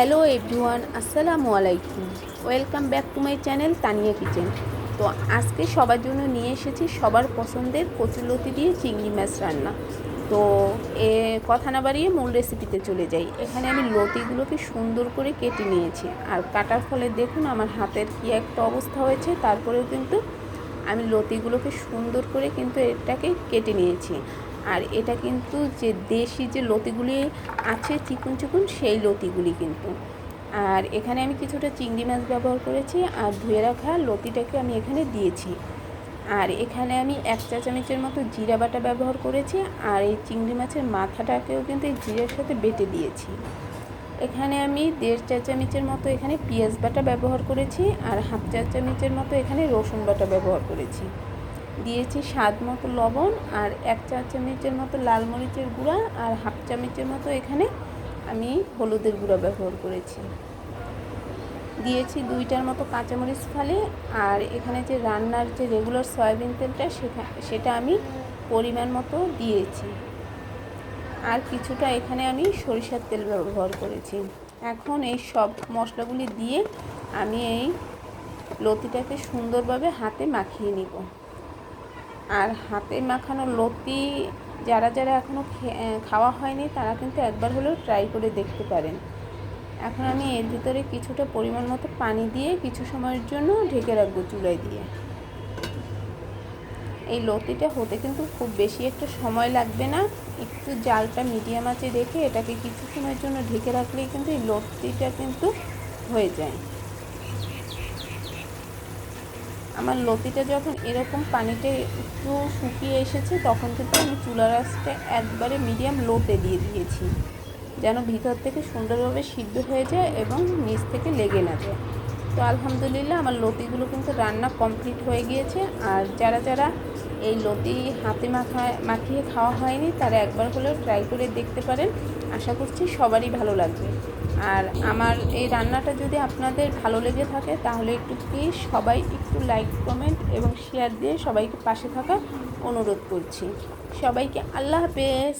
Hello everyone, আসসালামু আলাইকুম। Welcome back to my channel Tania kitchen. তো আজকে সবার জন্য নিয়ে এসেছি সবার পছন্দের কচুলতি দিয়ে চিংড়ি মাছ রান্না। তো এ কথা না বাড়িয়ে মূল রেসিপিতে চলে যাই। এখানে আমি লতিগুলোকে সুন্দর করে কেটে নিয়েছি। আর কাটার ফলে দেখুন আমার হাতের কী একটা অবস্থা হয়েছে, তারপরেও কিন্তু আমি লতিগুলোকে সুন্দর করে কিন্তু এটাকে কেটে নিয়েছি। আর এটা কিন্তু যে দেশি যে লতিগুলি আছে চিকুন চিকুন, সেই লতিগুলি কিন্তু। আর এখানে আমি কিছুটা চিংড়ি মাছ ব্যবহার করেছি আর ধুয়ে রাখা লতিটাকে আমি এখানে দিয়েছি। আর এখানে আমি এক চা চামচের মতো জিরা বাটা ব্যবহার করেছি আর এই চিংড়ি মাছের মাথাটাকেও কিন্তু এই জিরার সাথে বেটে দিয়েছি। এখানে আমি দেড় চা চামচের মতো এখানে পেঁয়াজ বাটা ব্যবহার করেছি আর হাফ চা চামচের মতো এখানে রসুন বাটা ব্যবহার করেছি। দিয়েছি স্বাদ মতো লবণ আর এক চা চামচের মতো লাল মরিচের গুঁড়া আর হাফ চামচের মতো এখানে আমি হলুদের গুঁড়া ব্যবহার করেছি। দিয়েছি দুইটার মতো কাঁচামরিচ ফালে আর এখানে যে রান্নার যে রেগুলার সয়াবিন তেলটা সেটা আমি পরিমাণ মতো দিয়েছি। আর কিছুটা এখানে আমি সরিষার তেল ব্যবহার করেছি। এখন এই সব মশলাগুলি দিয়ে আমি এই লতিটাকে সুন্দরভাবে হাতে মাখিয়ে নিব। আর হাতে মাখানো লতি যারা যারা এখনও খাওয়া হয়নি, তারা কিন্তু একবার হলেও ট্রাই করে দেখতে পারেন। এখন আমি এর ভিতরে কিছুটা পরিমাণ মতো পানি দিয়ে কিছু সময়ের জন্য ঢেকে রাখব চুলায় দিয়ে। এই লতিটা হতে কিন্তু খুব বেশি একটা সময় লাগবে না। একটু জালটা মিডিয়াম আঁচে রেখে এটাকে কিছু সময়ের জন্য ঢেকে রাখলেই কিন্তু এই লতিটা কিন্তু হয়ে যায়। আমার লতিটা যখন এরকম পানিতে একটু শুকিয়ে এসেছে, তখন কিন্তু আমি চুলা রাসটা একবারে মিডিয়াম লোতে দিয়ে দিয়েছি। যেন ভিতর থেকে সুন্দরভাবে সিদ্ধ হয়ে যায় এবং নিচ থেকে লেগে না যায়। তো আলহামদুলিল্লাহ আমার লতিগুলো কিন্তু রান্না কমপ্লিট হয়ে গিয়েছে। আর যারা যারা এই লতি হাতে মাখা মাখিয়ে খাওয়া হয়নি, তারা একবার হলেও ট্রাই করে দেখতে পারেন। আশা করছি সবারই ভালো লাগবে। আর আমার এই রান্নাটা যদি আপনাদের ভালো লেগে থাকে, তাহলে একটু প্লিজ সবাই একটু লাইক কমেন্ট এবং শেয়ার দিয়ে সবাইকে পাশে থাকা অনুরোধ করছি। সবাইকে আল্লাহ হাফেজ।